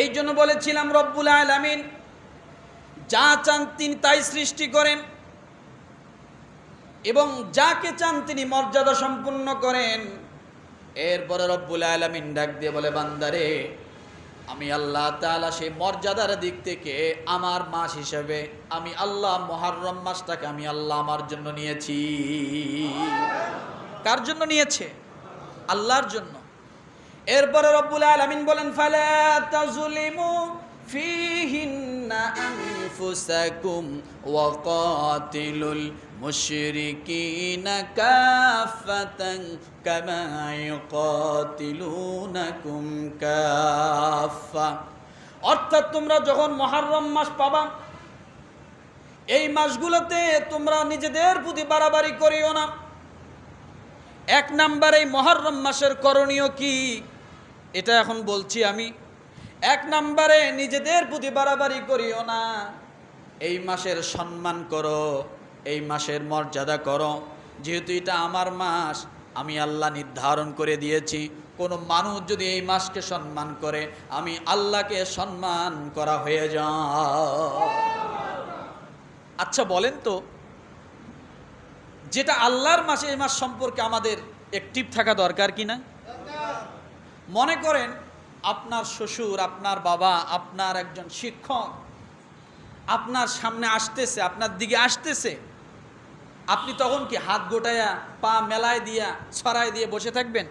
এই জন্য বলেছিলাম, রব্বুল আলামিন যা চান তিনি তাই সৃষ্টি করেন এবং যাকে চান তিনি মর্যাদা সম্পূর্ণ করেন। এরপরে রব্বুল আলামিন ডাক দিয়ে বলে, বান্দারে, আমি আল্লাহ তাআলা সেই মর্যাদার দিক থেকে আমার মাস হিসেবে আমি আল্লাহ মহারম মাসটাকে আমি আল্লাহ আমার জন্য নিয়েছি। কার জন্য নিয়েছে? আল্লাহর জন্য। এরপরে রব্বুল আলামিন বলেন, ফালা তাজলিমু ফিহিন্না আনফুসাকুম ওয়া কাতিলুল মুশরিকিনা কাফাতান কামা ইউকাতিলুনাকুম অর্থাৎ তোমরা যখন মুহররম মাস পাবা, এই মাসগুলোতে তোমরা নিজেদের প্রতি বাড়াবাড়ি করিও না। এক নাম্বার এই মহরম মাসের করণীয় কি? এটা এখন বলছি আমি, এক নাম্বারে নিজেদের প্রতি বাড়াবাড়ি করিও না। এই মাসের সম্মান করো, এই মাসের মর্যাদা করো। যেহেতু এটা আমার মাস, আমি আল্লাহ নির্ধারণ করে দিয়েছি। কোনো মানুষ যদি এই মাসকে সম্মান করে, আমি আল্লাহকে সম্মান করা হয়ে যা আচ্ছা বলেন তো, যেটা আল্লাহর মাসে এই মাস সম্পর্কে আমাদের অ্যাক্টিভ থাকা দরকার কি না? মনে করেন আপনার শ্বশুর, আপনার বাবা, আপনার একজন শিক্ষক, আপনার সামনে আসতেছে, আপনার দিকে আসতেছে, আপনি তখন কি হাত গোটায়া, পা মেলায় দিয়া ছড়াই দিয়ে বসে থাকবেন?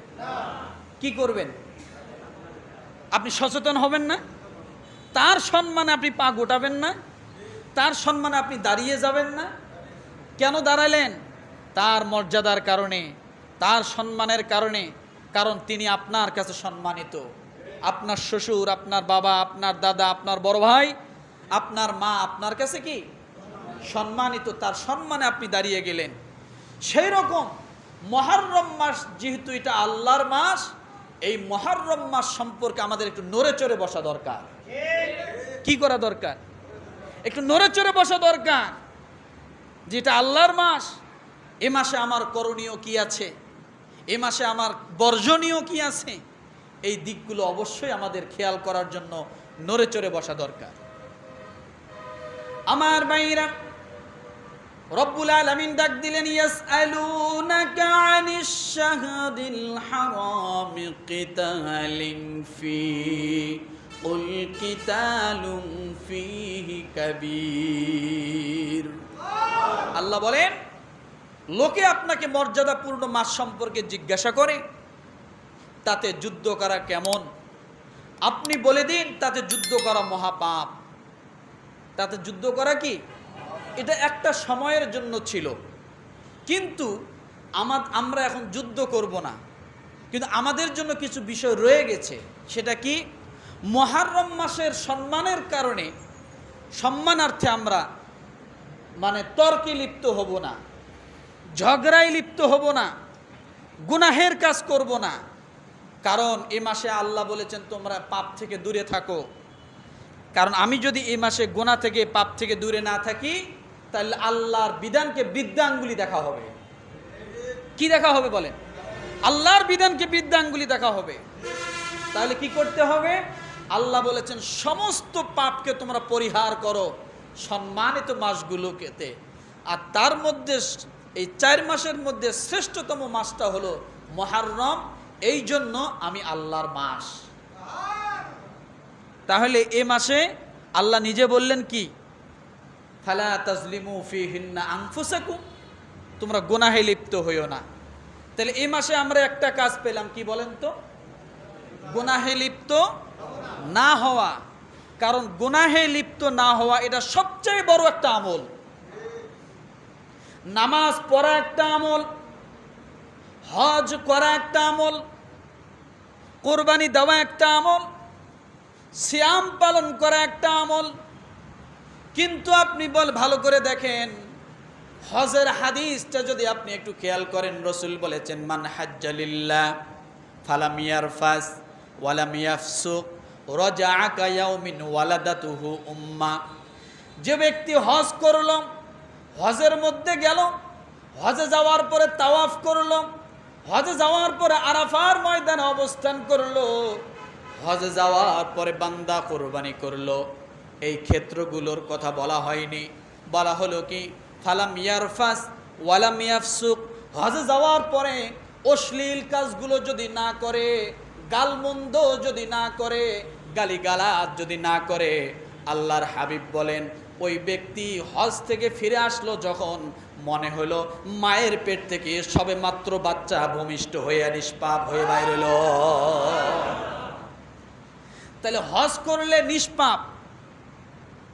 কি করবেন? আপনি সচেতন হবেন না? তার সম্মানে আপনি পা গোটাবেন না? তার সম্মানে আপনি দাঁড়িয়ে যাবেন না? কেন দাঁড়ালেন? তার মর্যাদার কারণে, তার সম্মানের কারণে কারণ তিনি আপনার কাছে সম্মানিত। আপনার শ্বশুর, আপনার বাবা, আপনার দাদা, আপনার বড় ভাই, আপনার মা আপনার কাছে কি? সম্মানিত। তার সম্মানে আপনি দাঁড়িয়ে গেলেন। সেই রকম মহারম মাস যেহেতু এটা আল্লাহর মাস, এই মহারম মাস সম্পর্কে আমাদের একটু নড়ে চড়ে বসা দরকার। কি করা দরকার? একটু নড়ে চড়ে বসা দরকার। যেটা আল্লাহর মাস, এ মাসে আমার করণীয় কি আছে? এ মাসে আমার বর্জনীয় কি আছে? এই দিকগুলো অবশ্যই আমাদের খেয়াল করার জন্য নড়ে চড়ে বসা দরকার। আমার বাইরা রব্বুল আলামিন ডাক দিলেন, ইয়াসআলুনাকা আনিশ শাহরিল হারাম কিতালিন ফি, কুল কিতালুম ফিহি কাবীর। আল্লাহ বলেন লোকে আপনাকে মর্যাদাপূর্ণ মাস সম্পর্কে জিজ্ঞাসা করে, তাতে যুদ্ধ করা কেমন? আপনি বলে দিন, তাতে যুদ্ধ করা মহাপাপ। তাতে যুদ্ধ করা কি? এটা একটা সময়ের জন্য ছিল। কিন্তু আমার আমরা এখন যুদ্ধ করব না। কিন্তু আমাদের জন্য কিছু বিষয় রয়ে গেছে। সেটা কি? মহারম মাসের সম্মানের কারণে সম্মানার্থে আমরা মানে তর্কে লিপ্ত হব না। ঝগড়ায় লিপ্ত হব না, গুনাহের কাজ করব না। কারণ এ মাসে আল্লাহ বলেছেন, তোমরা পাপ থেকে দূরে থাকো। কারণ আমি যদি এই মাসে গোনা থেকে পাপ থেকে দূরে না থাকি, তাহলে আল্লাহর বিধানকে বৃদ্ধাঙ্গুলি দেখা হবে। কি দেখা হবে বলেন? আল্লাহর বিধানকে বৃদ্ধাঙ্গুলি দেখা হবে। তাহলে কি করতে হবে? আল্লাহ বলেছেন, সমস্ত পাপকে তোমরা পরিহার করো সম্মানিত মাসগুলোকেতে। আর তার মধ্যে এই চার মাসের মধ্যে শ্রেষ্ঠতম মাসটা হলো মহারম, এই জন্য আমি আল্লাহর মাস। তাহলে এ মাসে আল্লাহ নিজে বললেন কি? ফালা ফি হিন্না তোমরা গোনাহে লিপ্ত হইও না। তাহলে এই মাসে আমরা একটা কাজ পেলাম, কি বলেন তো? গোনাহে লিপ্ত না হওয়া। কারণ গোনাহে লিপ্ত না হওয়া এটা সবচেয়ে বড় একটা আমল। নামাজ পড়া একটা আমল, হজ করা একটা আমল, কোরবানি দেওয়া একটা আমল শ্যাম পালন করা একটা আমল। কিন্তু আপনি বল ভালো করে দেখেন, হজের হাদিসটা যদি আপনি একটু খেয়াল করেন, রসুল বলেছেন, মান হাজ্জালিল্লাহ ফালামিয়ার ফাস ওয়ালামিয়াফসুক রজা আকায়াউমিন ওয়ালাদাতুহু উম্মা। যে ব্যক্তি হজ করল হজের মধ্যে গেল, হজে যাওয়ার পরে তাওয়াফ করল, হজে যাওয়ার পরে আরাফার ময়দানে অবস্থান করল, হজে যাওয়ার পরে বান্দা কোরবানি করল। এই ক্ষেত্রগুলোর কথা বলা হয়নি। বলা হলো কি, ফালাম ইয়ারফাস ওয়ালাম ইয়াফসুক। হজে যাওয়ার পরে অশ্লীল কাজগুলো যদি না করে, গালমন্দ যদি না করে, গালিগালাজ যদি না করে, আল্লাহর হাবিব বলেন ওই ব্যক্তি হজ থেকে ফিরে আসলো যখন মনে হলো মায়ের পেট থেকে সবে মাত্র বাচ্চা ভূমিষ্ঠ হয়ে নিষ্পাপ হয়ে বাইর হলো তাহলে হজ করলে নিষ্পাপ,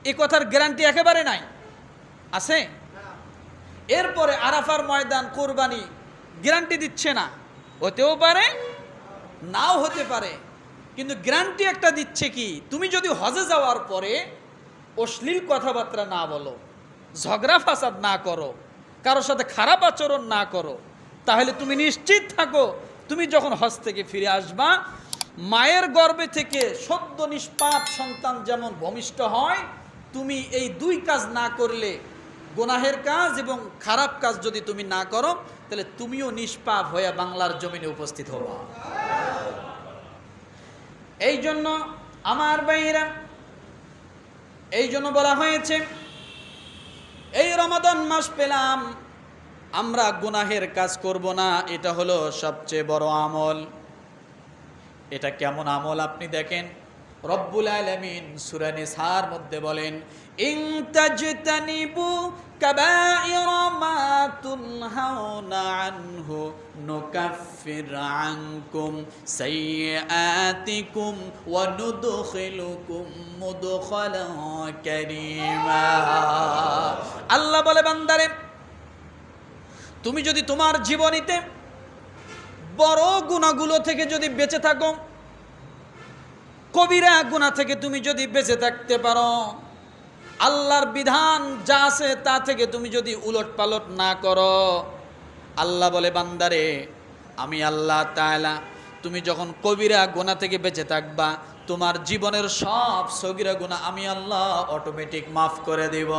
এ কথার গ্যারান্টি একেবারে নাই। আছে? এরপরে আরাফার ময়দান কোরবানি গ্যারান্টি দিচ্ছে না। হতেও পারে, নাও হতে পারে। কিন্তু গ্যারান্টি একটা দিচ্ছে কি, তুমি যদি হজে যাওয়ার পরে অশ্লীল কথাবার্তা না বলো, ঝগড়া ফাসাদ না করো, কারোর সাথে খারাপ আচরণ না করো, তাহলে তুমি নিশ্চিত থাকো, তুমি যখন হজ থেকে ফিরে আসবা, মায়ের গর্ভে থেকে সদ্য নিষ্পাপ সন্তান যেমন ভূমিষ্ঠ হয়, তুমি এই দুই কাজ না করলে গোনাহের কাজ এবং খারাপ কাজ যদি তুমি না করো, তাহলে তুমিও নিষ্পাপ হয়ে বাংলার জমিনে উপস্থিত হবা। এই জন্য আমার ভাইয়েরা এই জন্য বলা হয়েছে, এই রমাদান মাস পেলাম, আমরা গুনাহের কাজ করব না, এটা হলো সবচেয়ে বড় আমল। এটা কেমন আমল আপনি দেখেন? রব্বুল আলমিন সুরানি সার মধ্যে বলেন ইং তাজতানিবু আল্লাহ বলে, বান্দারে, তুমি যদি তোমার জীবনীতে বড় গুণাগুলো থেকে যদি বেঁচে থাকো, কবিরা গুণা থেকে তুমি যদি বেঁচে থাকতে পারো। আল্লাহর বিধান যা আছে তা থেকে তুমি যদি উলট পালট না করো, আল্লাহ বলে, বান্দারে, আমি আল্লাহ তাআলা, তুমি যখন কবিরা গুণা থেকে বেঁচে থাকবা, তোমার জীবনের সব সগিরা গুণা আমি আল্লাহ অটোমেটিক মাফ করে দেব।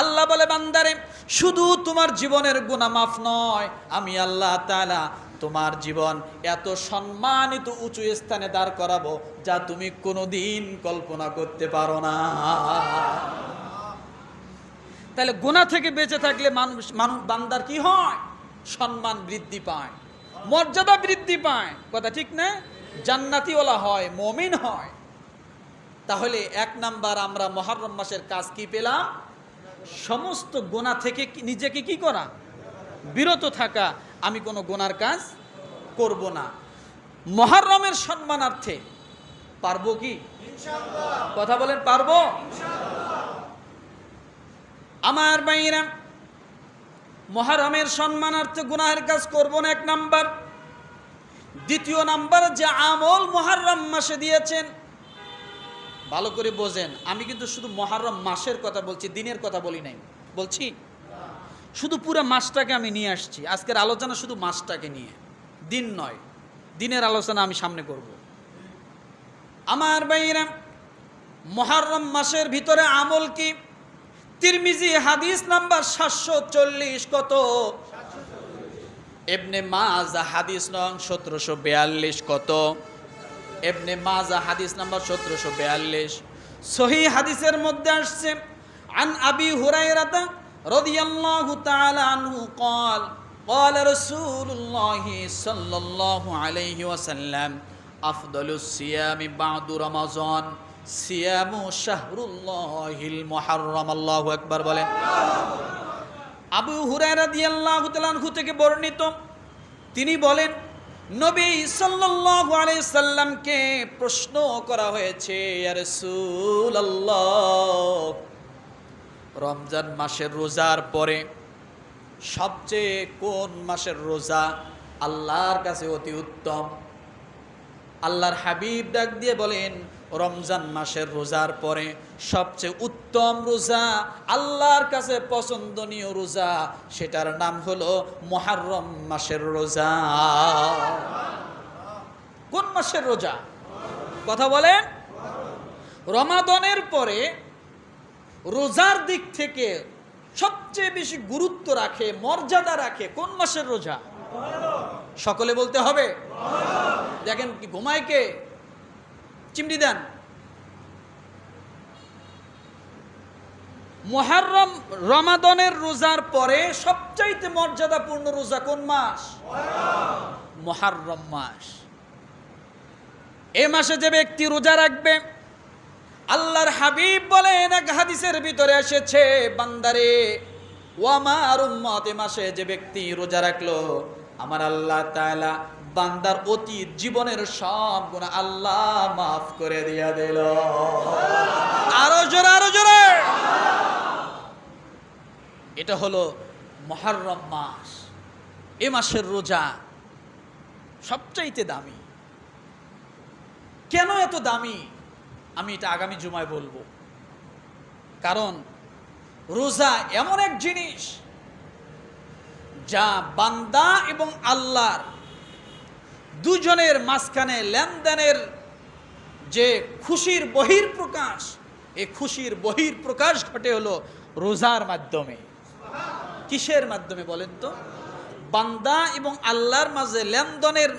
আল্লাহ বলে, বান্দারে, শুধু তোমার জীবনের গুণা মাফ নয়, আমি আল্লাহ তাআলা তোমার জীবন এত সম্মানিত উঁচু স্থানে দাঁড় করাবো যা তুমি কোনোদিন কল্পনা করতে পারো না। তাহলে গোনা থেকে বেঁচে থাকলে মানুষ মানুষ বান্দার কি হয়? সম্মান বৃদ্ধি পায়, মর্যাদা বৃদ্ধি পায়। কথা ঠিক না? জান্নাতিওয়ালা হয়, মমিন হয়। তাহলে এক নাম্বার আমরা মহরম মাসের কাজ কি পেলাম? সমস্ত গোনা থেকে নিজেকে কি করা? বিরত থাকা। আমি কোনো গোনার কাজ করব না। মহরমের সম্মানার্থে পারব কি? কথা বলেন পারব? আমার বাইরা মহারমের সম্মানার্থে গুনাহের কাজ করব না এক নাম্বার। দ্বিতীয় নাম্বার যে আমল মহারম মাসে দিয়েছেন ভালো করে বোঝেন। আমি কিন্তু শুধু মহারম মাসের কথা বলছি দিনের কথা বলি নাই। বলছি শুধু পুরো মাসটাকে আমি নিয়ে আসছি। আজকের আলোচনা শুধু মাসটাকে নিয়ে। দিন নয়, দিনের আলোচনা আমি সামনে করব। আমার ভাইয়েরা, মহারম মাসের ভিতরে আমল কি? তিরমিজি হাদিস নাম্বার সাতশো চল্লিশ কত? এবনে মাজা হাদিস নং সতেরোশো বেয়াল্লিশ কত? এবনে মাজা হাদিস নাম্বার সতেরোশো বেয়াল্লিশ। সহি হাদিসের মধ্যে আসছে, আন আবি হুরাইরাতা রাদিয়াল্লাহু তাআলা আনহু قال قال رسول الله صلى الله عليه وسلم أفضل الصيام بعد رمضان صيام شهر الله المحرم الله أكبر বলেন আবু হুরায়রা রাদিয়াল্লাহু তাআলা আনহু থেকে বর্ণিত তিনি বলেন নবী সাল্লাল্লাহু আলাইহি সাল্লামকে প্রশ্ন করা হয়েছে ইয়া রাসূলুল্লাহ রমজান মাসের রোজার পরে সবচেয়ে কোন মাসের রোজা? আল্লাহর কাছে অতি উত্তম। আল্লাহর হাবিব ডাক দিয়ে বলেন, রমজান মাসের রোজার পরে সবচেয়ে উত্তম রোজা, আল্লাহর কাছে পছন্দনীয় রোজা, সেটার নাম হলো মহারম মাসের রোজা। কোন মাসের রোজা? কথা বলেন। রমাদনের পরে রোজার দিক থেকে সবচেয়ে বেশি গুরুত্ব রাখে, মর্যাদা রাখে কোন মাসের রোজা? সকলে বলতে হবে। দেখেন কি, ঘুমায় কে? চিমটি দেন। মহারম রমাদনের রোজার পরে সবচাইতে মর্যাদাপূর্ণ রোজা কোন মাস? মহারম মাস। এ মাসে যে ব্যক্তি রোজা রাখবে আল্লাহর হাবিব বলেন, এক হাদিসের ভিতরে এসেছে, বান্দারে, ও আমার উম্মত মাসে যে ব্যক্তি রোজা রাখল, আমার আল্লাহ তাআলা বান্দার অতীত জীবনের সব গুণা আল্লাহ মাফ করে দিয়া দিল। আরও জোরে আরও জোরে। এটা হলো মহারম মাস। এ মাসের রোজা সবচাইতে দামি। কেন এত দামি? আমি এটা আগামী জুমায় বলব। কারণ রোজা এমন এক জিনিস যা বান্দা এবং আল্লাহর দুজনের মাঝখানে লেনদেনের যে খুশির বহির প্রকাশ এই খুশির বহির প্রকাশ ঘটে হলো রোজার মাধ্যমে। কিসের মাধ্যমে বলেন তো? বান্দা এবং আল্লাহর মাঝে লেনদেনের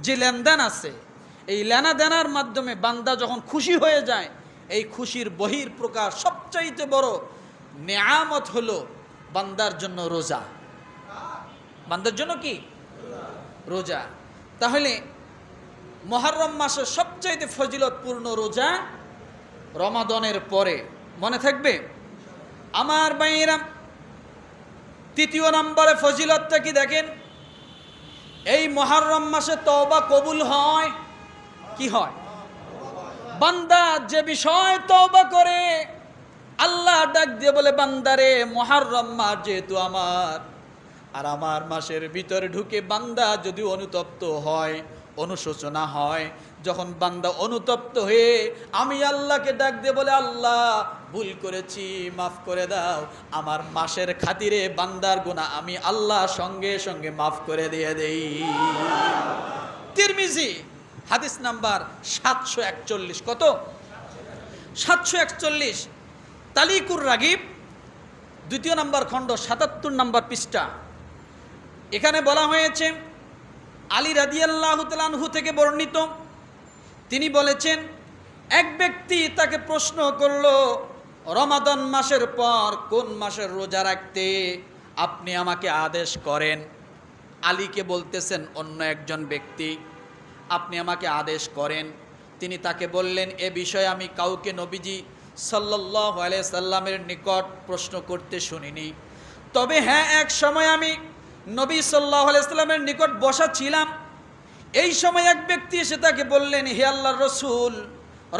যে লেনদেন আছে এই লেনা দেনার মাধ্যমে বান্দা যখন খুশি হয়ে যায়, এই খুশির বহির প্রকাশ সবচাইতে বড় নেয়ামত হলো বান্দার জন্য রোজা। বান্দার জন্য কি? রোজা। তাহলে মহরম মাসের সবচাইতে ফজিলতপূর্ণ রোজা রমাদনের পরে। মনে থাকবে? আমার বাইরা তৃতীয় নম্বরে ফজিলতটা কি দেখেন? এই মহারম মাসে তওবা কবুল হয় কি হয়? বান্দা যে বিষয় তওবা করে, আল্লাহ ডাক দিয়ে বলে, বান্দারে মহারম মাস যেহেতু আমার, আর আমার মাসের ভিতরে ঢুকে বান্দা যদি অনুতপ্ত হয়, অনুশোচনা হয়, যখন বান্দা অনুতপ্ত হয়ে আমি আল্লাহকে ডাক দিয়ে বলে, আল্লাহ, ভুল করেছি, মাফ করে দাও, আমার মাসের খাতিরে বান্দার গুণা আমি আল্লাহ সঙ্গে সঙ্গে মাফ করে দিয়ে দেই। তিরমিজি হাদিস নাম্বার সাতশো একচল্লিশ। কত? সাতশো একচল্লিশ। তালিকুর রাগিব, দ্বিতীয় নাম্বার খণ্ড, সাতাত্তর নাম্বার পৃষ্ঠা। এখানে বলা হয়েছে, আলী রাদিয়াল্লাহু তালানহু থেকে বর্ণিত। তিনি বলেছেন, এক ব্যক্তি তাকে প্রশ্ন করল, রমাদান মাসের পর কোন মাসের রোজা রাখতে আপনি আমাকে আদেশ করেন? আলীকে বলতেছেন অন্য একজন ব্যক্তি। আপনি আমাকে আদেশ করেন। তিনি তাকে বললেন, এ বিষয়ে আমি কাউকে নবীজি সাল্লাহ সাল্লামের নিকট প্রশ্ন করতে শুনিনি। তবে হ্যাঁ এক সময় আমি নবী সাল্লাহ সাল্লামের নিকট বসা ছিলাম। এই সময় এক ব্যক্তি এসে তাকে বললেন, হে আল্লাহর রসুল,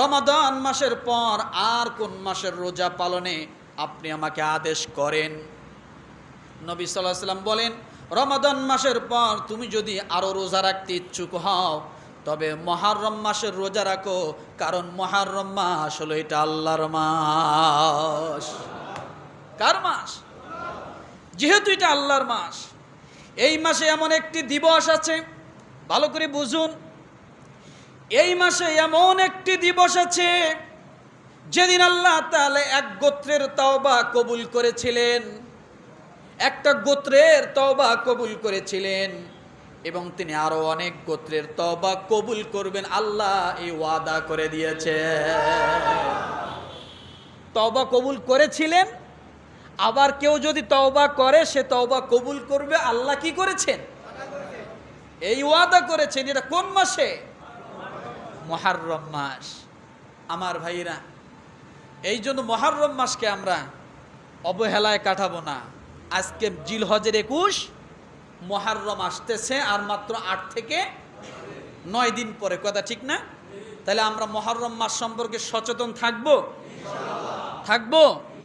রমাদান মাসের পর আর কোন মাসের রোজা পালনে আপনি আমাকে আদেশ করেন? নবী সাল্লাহ সাল্লাম বলেন, রমাদান মাসের পর তুমি যদি আরও রোজা রাখতে ইচ্ছুক হও তবে মহারম মাসের রোজা রাখো, কারণ মহারম মাস হলো এটা আল্লাহর মাস। কার মাস? যেহেতু এটা আল্লাহর মাস, এই মাসে এমন একটি দিবস আছে, ভালো করে বুঝুন। এই মাসে এমন একটি দিবস আছে, যেদিন আল্লাহ তাহলে এক গোত্রের তওবা কবুল করেছিলেন। একটা গোত্রের তওবা কবুল করেছিলেন। এবং তিনি আরও অনেক গোত্রের তওবা কবুল করবেন। আল্লাহ এই ওয়াদা করে দিয়েছে। তওবা কবুল করেছিলেন, আবার কেউ যদি তওবা করে, সে তওবা কবুল করবে। আল্লাহ কি করেছেন? এই ওয়াদা করেছেন এটা কোন মাসে? মহারম মাস। আমার ভাইরা, এই জন্য মহারম মাসকে আমরা অবহেলায় কাটাবো না। আজকে জিল হজের একুশ মহারম আসতেছে আর মাত্র আট থেকে নয় দিন পরে। কথা ঠিক না? তাহলে আমরা মহারম মাস সম্পর্কে সচেতন থাকব? থাকব?